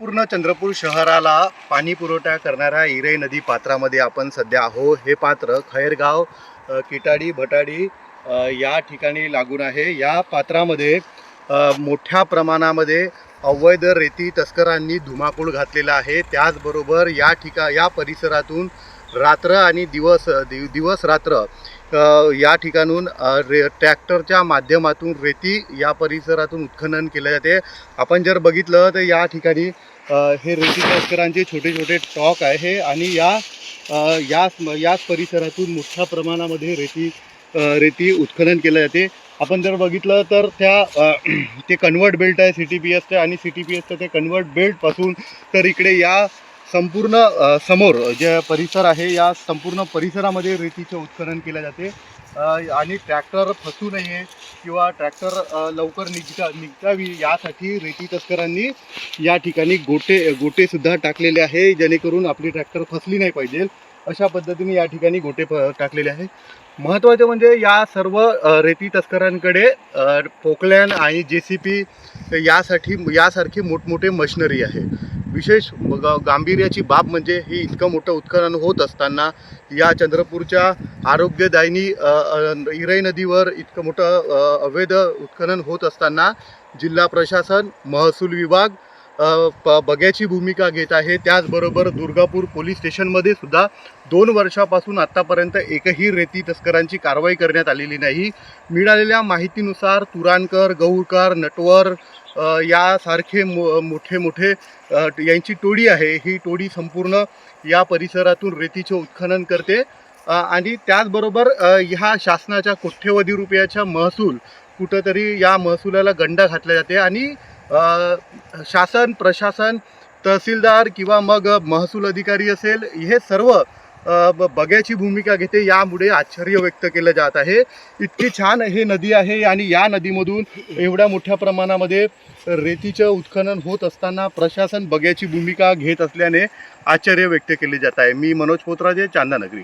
संपूर्ण चंद्रपूर शहराला पाणी पुरवठा करणाऱ्या इरे नदी पात्रामध्ये आपण सध्या आहो हे पात्र खैरगाव किटाडी भटाडी या ठिकाणी लागून आहे. या पात्रामध्ये मोठ्या प्रमाणामध्ये अवैध रेती तस्करांनी धुमाकूळ घातलेला आहे. त्याचबरोबर या ठिका या परिसरातून रात्र आणि दिवस दिव दिवस रात्र या ठिकाणून रे ट्रॅक्टरच्या माध्यमातून रेती या परिसरातून उत्खनन केले जाते. आपण जर बघितलं तर या ठिकाणी हे रेती तस्करांचे छोटे छोटे टॉक आहे आणि या याच याच परिसरातून मोठ्या प्रमाणामध्ये रेती रेती उत्खनन केलं जाते. आपण जर बघितलं तर त्या ते कन्वर्ट बेल्ट आहे सी टी पी एसचं आणि सी टी पी एसचं ते कन्वर्ट बेल्टपासून तर इकडे या संपूर्ण समोर जे परिसर आहे या संपूर्ण परिसरामध्ये रेतीचे उत्खनन केले जाते. आणि ट्रॅक्टर फसू नये किंवा ट्रॅक्टर लवकर निघता निघतावी यासाठी रेती तस्करांनी या ठिकाणी गोटे गोटेसुद्धा टाकलेले आहे जेणेकरून आपली ट्रॅक्टर फसली नाही पाहिजे. अशा पद्धतीने या ठिकाणी गोटे प टाकलेले आहे महत्त्वाचे म्हणजे या सर्व रेती तस्करांकडे पोकलॅन आणि जे सी पी यासाठी यासारखी मोठमोठे मशिनरी आहे. विशेष ग- गांभीर्याची बाब म्हणजे ही इतकं मोठं उत्खनन होत असताना या चंद्रपूरच्या आरोग्यदायिनी इराई नदीवर इतकं मोठं अवैध उत्खनन होत असताना जिल्हा प्रशासन महसूल विभाग बग्याची बघ्याची भूमिका घेत आहे. त्याचबरोबर दुर्गापूर पोलीस स्टेशनमध्ये सुद्धा दोन वर्षापासून आत्तापर्यंत एकही रेती तस्करांची कारवाई करण्यात आलेली नाही. मिळालेल्या माहितीनुसार तुरानकर गौरकर नटवर यासारखे मो मोठे मोठे यांची टोळी आहे. ही टोळी संपूर्ण या परिसरातून रेतीचे उत्खनन करते. आणि त्याचबरोबर ह्या शासनाच्या कोट्यवधी रुपयाच्या महसूल कुठंतरी या महसुलाला गंडा घातला जाते. आणि शासन प्रशासन तहसीलदार किंवा मग महसूल अधिकारी असेल हे सर्व ब- बघ्याची भूमिका घेते. यामुळे आश्चर्य व्यक्त केलं जात आहे. इतकी छान हे नदी आहे आणि या नदीमधून एवढ्या मोठ्या प्रमाणामध्ये रेतीचं उत्खनन होत असताना प्रशासन बघ्याची भूमिका घेत असल्याने आश्चर्य व्यक्त केले जात आहे. मी मनोज पोत्राजे चांदानगरी